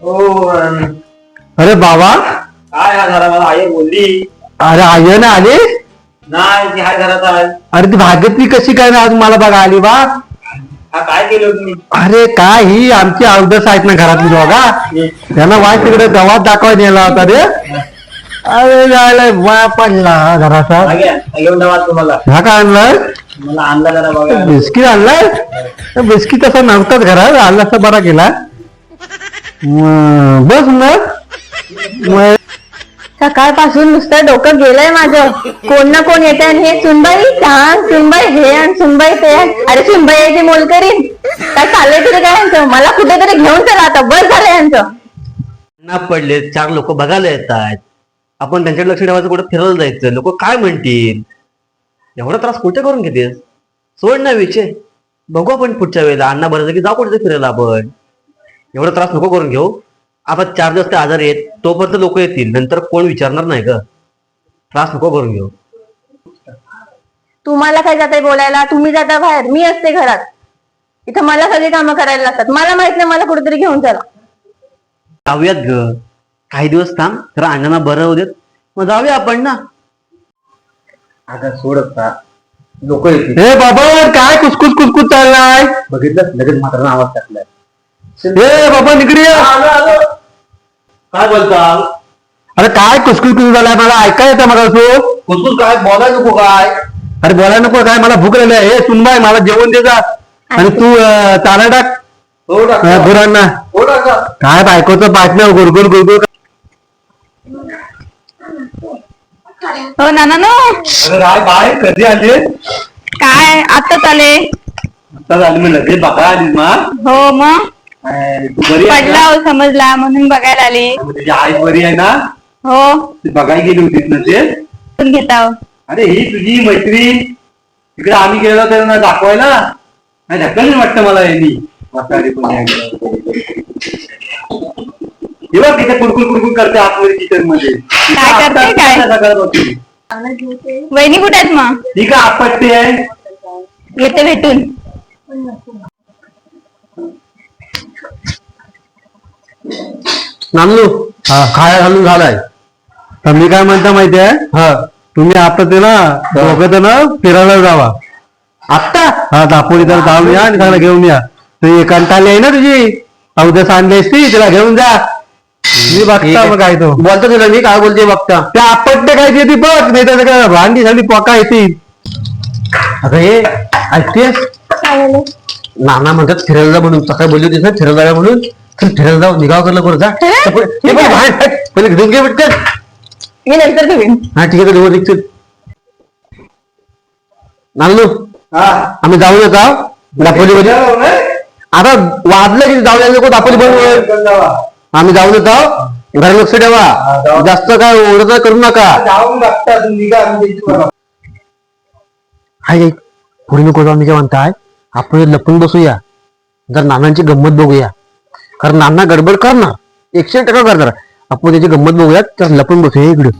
हो अरे बाबा. काय हा झाला? मला आई बोलली. अरे आय ना आली? नाही ती हाय घरात आहे अरे ती भाग्यत्री कशी काय ना आज मला बघा आली बा. हा काय केलं तुम्ही अरे काय ही आमची अवदस आहेत ना घरातली दोघा. त्यांना वाय तिकडे गावात दाखवाय नेला होता रे. अरे जायला वाया पडला घराचा. घेऊन तुम्हाला. हा काय आणलाय? मला आणला जरा बघा बिस्किट आणलाय? बिस्किट तसा नव्हताच घरात. आणला बरा केला हम्म बस मग. मग सकाळपासून नुसतं डोकं गेलंय माझं. कोण ना कोण येते आणि हे सुनबाई छान सुनबाई हे आणि सुनबाई ते अरे सुनबाई यायची मोल करीन काय चाललंय तरी काय यांचं? मला कुठेतरी घेऊन चला आता. बस झालं यांचं. ना पडले चार लोक बघायला येतात आपण त्यांच्याकडे लक्ष ठेवायचं कुठं फिरायला जायचं? लोक काय म्हणतील? एवढा त्रास कुठे करून घेतेस? सोड ना विचे बघू आपण पुढच्या वेळेला. अण्णा बरं की जाऊ कुठे फिरायला आपण. एवढा त्रास नको करून घेऊ. आपण चार दिवस ते आजार येत तोपर्यंत लोक येतील नंतर कोण विचारणार नाही ग. त्रास नको करून घेऊ. तुम्हाला काय जाताय बोलायला? तुम्ही जाता बाहेर मी असते घरात. इथं मला सगळी कामं करायला लागतात. मला माहीत नाही मला कुठेतरी घेऊन चला. जाऊयात ग. काही दिवस थांब तर अण्णांना बरं होऊ देत. मग जाऊया आपण ना. आता सोडत का लोक येतील. हे बाबा काय कुसकुस कुसकुस चाललाय? बघितलं लगेच मात्र आवाज टाकलाय. हे बाबा निकडे ये. आलो आलो काय बोलता अरे काय कुसकुस कुसकुस झालाय मला? ऐकाय येतं मला तू कुसकुस काय? बोलाय नको काय? अरे बोलायला नको काय? मला भूक लागली आहे. हे सुनबाई मला जेवण दे जा. आणि तू अं, चारा टाक. हो टाका. गुरांना. हो टाका. काय बायकोचं बातम्या गुरगुर गुरगुर हो नाना नो अरे राय बाय. कधी आले काय? आताच आले. आता झाली मी लगेच बघा आली मा हो मग? बरी आहे पडला ना? हो समजला म्हणून बघायला आले. तुझी आई बरी आहे ना? हो. ती बघायला गेली होतीस ना ते पण घेता हो. अरे ही तुझी मैत्रीण. इकडे आम्ही गेलो तर ना दाखवायला. नाही ढकलली वाटतं मला यांनी. म्हातारी पण आहे. हे बघ तिथे कुडकुड कुडकुड करते आतमध्ये किचनमध्ये काय करते काय? वहिनी कुठे आहेत मग? ही का आपत्ती आहे? येते भेटून. नामलू हा. खाया घालून झालाय. तर मी काय म्हणता माहितीये? हा. तुम्ही आता ते ना दोघं जण फिरायला जावा. आत्ता? हा दापोली तर जाऊन या आणि त्याला घेऊन या. तू एक कंटाळली आहे ना तुझी? अवदस आणलीस ती तिला घेऊन जा. मी बघता मग काय तो. बोलतो तुला मी काय बोलते बघता. त्या आपट्टे काय ते ती बघ नाही तर सगळं भांडी झाली पोका येतील अगं हे ऐकतेस? नाना म्हणतात फिरायला जा म्हणून. सकाळी बोलली होतीस ना फिरायला जा म्हणून. चल फिरायला जाऊ निघाव करलं बरं जा. हे? पहिले- हे पहिले बाहेर- पहिले घेऊन घे पटकन. मी नंतर घेईन हा ठीक आहे दोन निघतील. नानू हा. आम्ही जाऊन येत आहोत दापोली मध्ये. आता वाजलं की जाऊया नको दापोली बरोबर आम्ही जाऊन येत आहोत घरी लक्ष ठेवा. जास्त काय ओरडा करू नका. जाऊन आम्ही बघा. हाय पुढे नको जाऊन मी काय म्हणताय? आपण लपून बसूया. जर नानांची गंमत बघूया. कारण ना गडबड करणार एकशे टक्का करणार आपण त्याची गंमत बघूया तर लपून बसूया इकडे.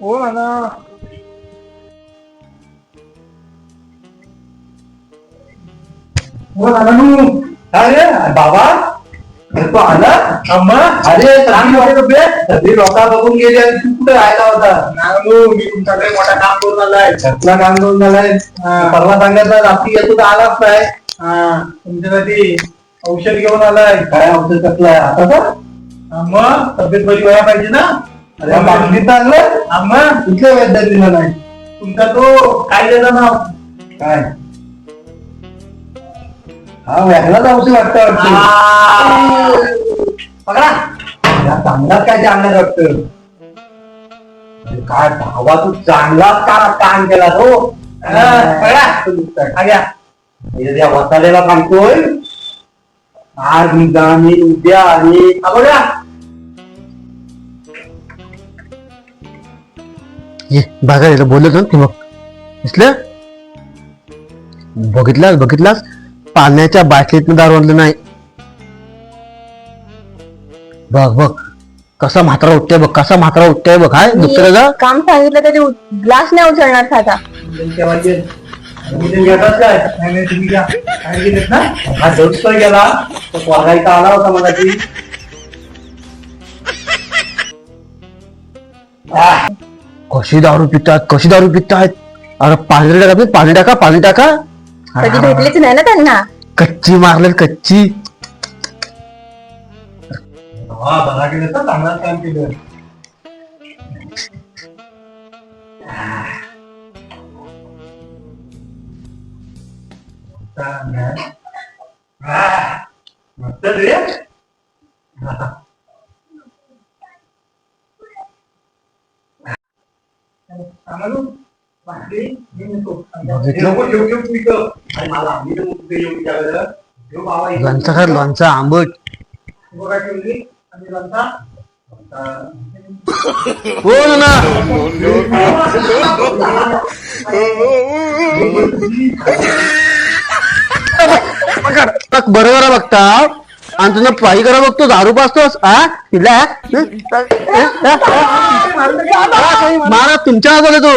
हो ना. हो नानू अरे बाबा अरे तो आला? अम्मा अरे सगळी लोक सगळी लोक बघून गेली आणि तू कुठे राहिला होता? नानू मी तुमच्याकडे मोठा काम करून आलाय कसला काम करून आलाय परवा सांगितलं रात्री येतो तर आलाच नाही. तुमच्यासाठी औषध घेऊन आलाय. काय औषध कसलं आहे? आता का मग तब्येत बरी व्हायला पाहिजे ना? अरे बांधलीत आणलं. आम्हा कुठल्या वैद्यात दिला नाही? तुमचा तो काय त्याचं नाव. काय? हा वेगळाच औषध वाटतं या चांगलाच काय चांगला अरे काय भावा तू चांगलाच का काम केला तो वसालेला सांगतोय आज मी उद्या आणि बघा ये बघा बोलत ना तू मग. दिसलं? बघितलास बघितलास? पाण्याच्या बाटलीतनं दारू आणलं नाही. बघ बघ. कसा म्हातारा उठतोय बघ कसा म्हातारा उठतोय बघ हाय दुसरं का काम सांगितलं तरी ग्लास नाही उचलणार साधा हा. गेला आला होता मला कशी दारू पितात कशी दारू पितात अरे पाणी टाका बे, पाणी टाका पाणी टाका कधी भेटलीच नाही ना त्यांना. कच्ची मारलेत कच्ची. हा बघा केलं तर चांगलं काम केलं. मस्त रे आम्हाला भाकरी मी नको. बघितलं? नको, ठेव, ठेव, ठेव, ठेव. अरे मला आम्ही तर मग ते येऊन विचारलं. ठेव बाबा, इथं. लोणचं खा लोणचं आंबट हो ना बरोबर बघता आणि तुझं पायी करा बघतो दारू पाचतोस आ तिला? मारा तुमच्या बोलतो